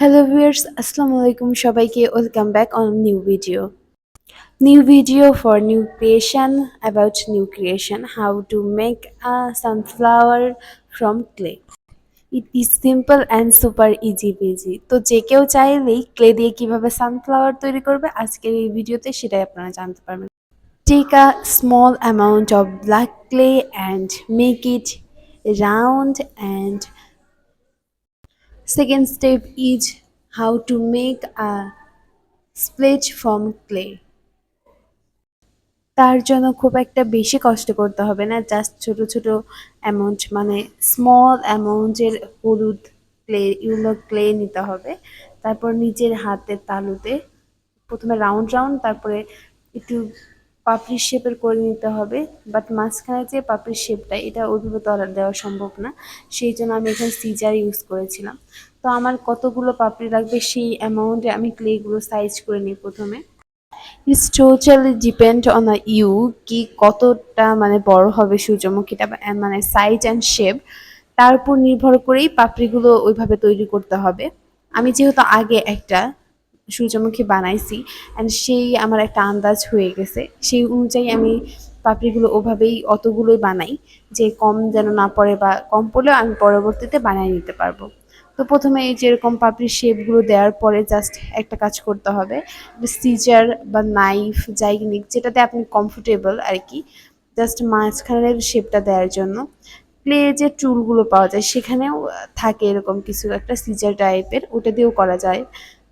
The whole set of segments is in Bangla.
হ্যালো ভিউয়ার্স আসসালামু আলাইকুম সবাইকে welcome back on new video new video for new creation about new creation how to make a sunflower from clay it is simple and super easy peasy তো যে কেউ চাইলেই ক্লে দিয়ে কীভাবে সানফ্লাওয়ার তৈরি করবে, আজকের এই ভিডিওতে সেটাই আপনারা জানতে পারবেন। Take a small amount of black clay and make it round and second step is how to make a splitch from clay. তার জন্য খুব একটা বেশি কষ্ট করতে হবে না জাস্ট ছোট ছোট অ্যামাউন্ট মানে স্মল অ্যামাউন্টের হলুদ ক্লে ইউলো ক্লে নিতে হবে। তারপর নিজের হাতের তালুতে প্রথমে রাউন্ড রাউন্ড তারপরে একটু পাপড়ির শেপের করে নিতে হবে বাট মাঝখানে যে পাপড়ির শেপটা এটা ওইভাবে তো দেওয়া সম্ভব না। সেই জন্য আমি এখানে সিজার ইউজ করেছিলাম। তো আমার কতগুলো পাপড়ি লাগবে সেই অ্যামাউন্টে আমি ক্লেগুলো সাইজ করে নিই প্রথমে। It's totally depend on a you কি কতটা মানে বড় হবে সূর্যমুখীটা মানে সাইজ অ্যান্ড শেপ তার উপর নির্ভর করেই পাপড়িগুলো ওইভাবে তৈরি করতে হবে। আমি যেহেতু আগে একটা সূর্যমুখী বানাইছি অ্যান্ড সেই আমার একটা আন্দাজ হয়ে গেছে। সেই অনুযায়ী আমি পাপড়িগুলো ওভাবেই অতগুলোই বানাই যে কম যেন না পড়ে বা কম পড়লেও আমি পরবর্তীতে বানিয়ে নিতে পারব। তো প্রথমে এই যেরকম পাপড়ির শেপগুলো দেওয়ার পরে জাস্ট একটা কাজ করতে হবে সিজার বা নাইফ যাই নিক যেটাতে আপনি কমফোর্টেবল আর কি জাস্ট মাঝখানের শেপটা দেওয়ার জন্য। প্লে যে চুলগুলো পাওয়া যায় সেখানেও থাকে এরকম কিছু একটা সিজার টাইপের ওটা দিয়েও করা যায়।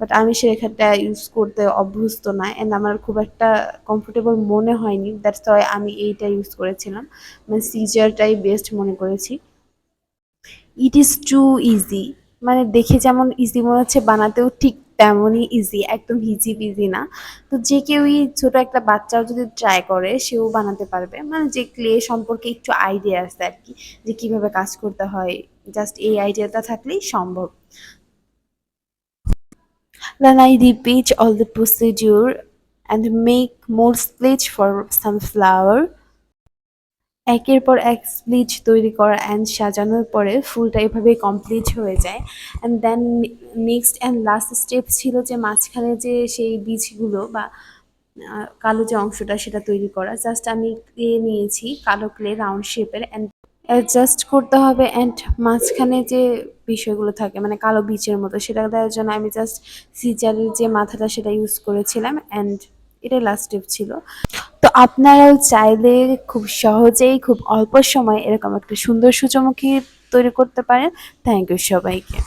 বাট আমি সেখানটা ইউজ করতে অভ্যস্ত না অ্যান্ড আমার খুব একটা কমফোর্টেবল মনে হয়নি দ্যাটস ওয়াই আমি এইটা ইউজ করেছিলাম। মানে সিজারটাই বেস্ট মনে করেছি। ইট ইজ টু ইজি মানে দেখে যেমন ইজি মনে হচ্ছে, বানাতেও ঠিক তেমনই ইজি একদম হিজি বিজি না। তো যে কেউই ছোট একটা বাচ্চাও যদি ট্রাই করে, সেও বানাতে পারবে। মানে যে ক্লে সম্পর্কে একটু আইডিয়া আছে আর কি, যে কীভাবে কাজ করতে হয়। জাস্ট এই আইডিয়াটা থাকলেই সম্ভব। Then I repeat all the procedure and make more splitch for sunflower. একের পর এক স্প্লিচ তৈরি করা অ্যান্ড সাজানোর পরে ফুলটা এভাবে কমপ্লিট হয়ে যায় and then next and last step ছিল যে মাঝখানে যে সেই বীজগুলো বা কালো যে অংশটা সেটা তৈরি করা জাস্ট আমি ক্লে নিয়েছি কালো ক্লে রাউন্ড শেপের অ্যান্ড অ্যাডজাস্ট করতে হবে অ্যান্ড মাঝখানে যে বিষয়গুলো থাকে মানে কালো বীজের মতো, সেটা দেওয়ার জন্য আমি জাস্ট সিজারের যে মাথাটা সেটা ইউজ করেছিলাম অ্যান্ড এটাই লাস্ট স্টেপ ছিল। তো আপনারাও চাইলে খুব সহজেই, খুব অল্প সময় এরকম একটা সুন্দর সূচমুখী তৈরি করতে পারেন। থ্যাংক ইউ সবাইকে।